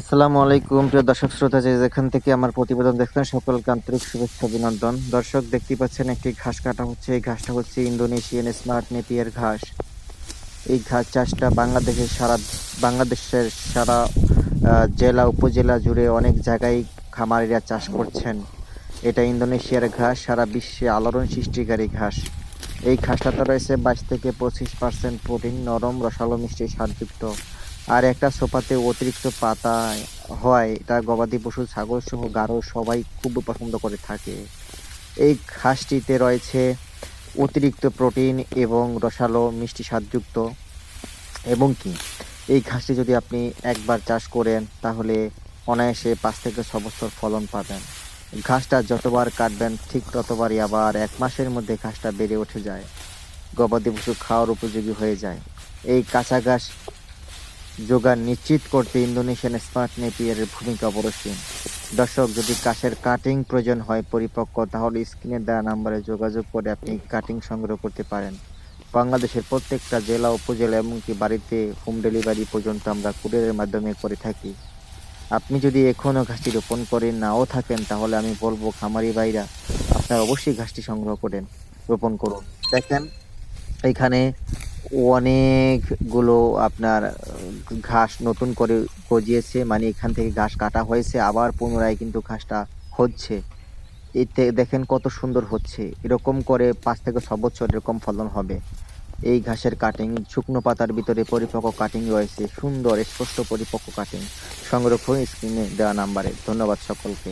আসসালামু আলাইকুম, প্রিয় দর্শক শ্রোতা, যে যেখান থেকে আমার প্রতিবেদন দেখছেন, সকলকে আন্তরিক শুভেচ্ছা, অভিনন্দন। দর্শক দেখতে পাচ্ছেন একটি ঘাস কাটা হচ্ছে। এই ঘাসটা হচ্ছে ইন্দোনেশিয়ান স্মার্ট নেপিয়ার ঘাস। এই ঘাস চাষটা বাংলাদেশের সারা বাংলাদেশের সারা জেলা, উপজেলা জুড়ে অনেক জায়গায় খামারিরা চাষ করছেন। এটা ইন্দোনেশিয়ার ঘাস, সারা বিশ্বে আলোড়ন সৃষ্টিকারী ঘাস। এই ঘাসটাতে রয়েছে বাইশ থেকে পঁচিশ পার্সেন্ট প্রোটিন, নরম, রসালো মিষ্টি, স্বাদযুক্ত। আর একটা সোফাতে অতিরিক্ত পাতা হয়, এটা গবাদি পশু, ছাগল সহ গাঢ় সবাই খুব পছন্দ করে থাকে। এই ঘাসটিতে রয়েছে অতিরিক্ত প্রোটিন এবং রসালো মিষ্টি স্বাদযুক্ত। এবং কি, এই ঘাসটি যদি আপনি একবার চাষ করেন, তাহলে অনায়াসে পাঁচ থেকে ছ বছর ফলন পাবেন। ঘাসটা যতবার কাটবেন, ঠিক ততবারই আবার এক মাসের মধ্যে ঘাসটা বেড়ে উঠে যায়। গবাদি পশু খাওয়ার উপযোগী হয়ে যায়। এই কাঁচা ঘাস যোগান নিশ্চিত করতে ইন্দোনেশিয়ান স্মার্ট নেপিয়ারের ভূমিকা অপরিসীম। দর্শক, যদি কাশের কাটিং প্রয়োজন হয় পরিপক্ক, তাহলে স্ক্রিনে দেওয়া নাম্বারে যোগাযোগ করে আপনি কাটিং সংগ্রহ করতে পারেন। বাংলাদেশের প্রত্যেকটা জেলা, উপজেলা এমনকি বাড়িতে হোম ডেলিভারি পর্যন্ত আমরা কুরিয়ারের মাধ্যমে করে থাকি। আপনি যদি এখনও ঘাসটি রোপণ করে নাও থাকেন, তাহলে আমি বলব, খামারি ভাইরা, আপনারা অবশ্যই ঘাসটি সংগ্রহ করেন, রোপণ করুন। দেখেন, এখানে অনেকগুলো আপনার ঘাস নতুন করে গজিয়েছে মানে এখান থেকে ঘাস কাটা হয়েছে, আবার পুনরায় কিন্তু ঘাসটা হচ্ছে। এতে দেখেন কত সুন্দর হচ্ছে। এরকম করে পাঁচ থেকে ছ বছর এরকম ফলন হবে। এই ঘাসের কাটিং শুকনো পাতার ভিতরে পরিপক্ক কাটিং রয়েছে, সুন্দর, স্পষ্ট পরিপক্ক কাটিং সংরক্ষণ স্ক্রিনে দেওয়া নাম্বারে ধন্যবাদ সকলকে।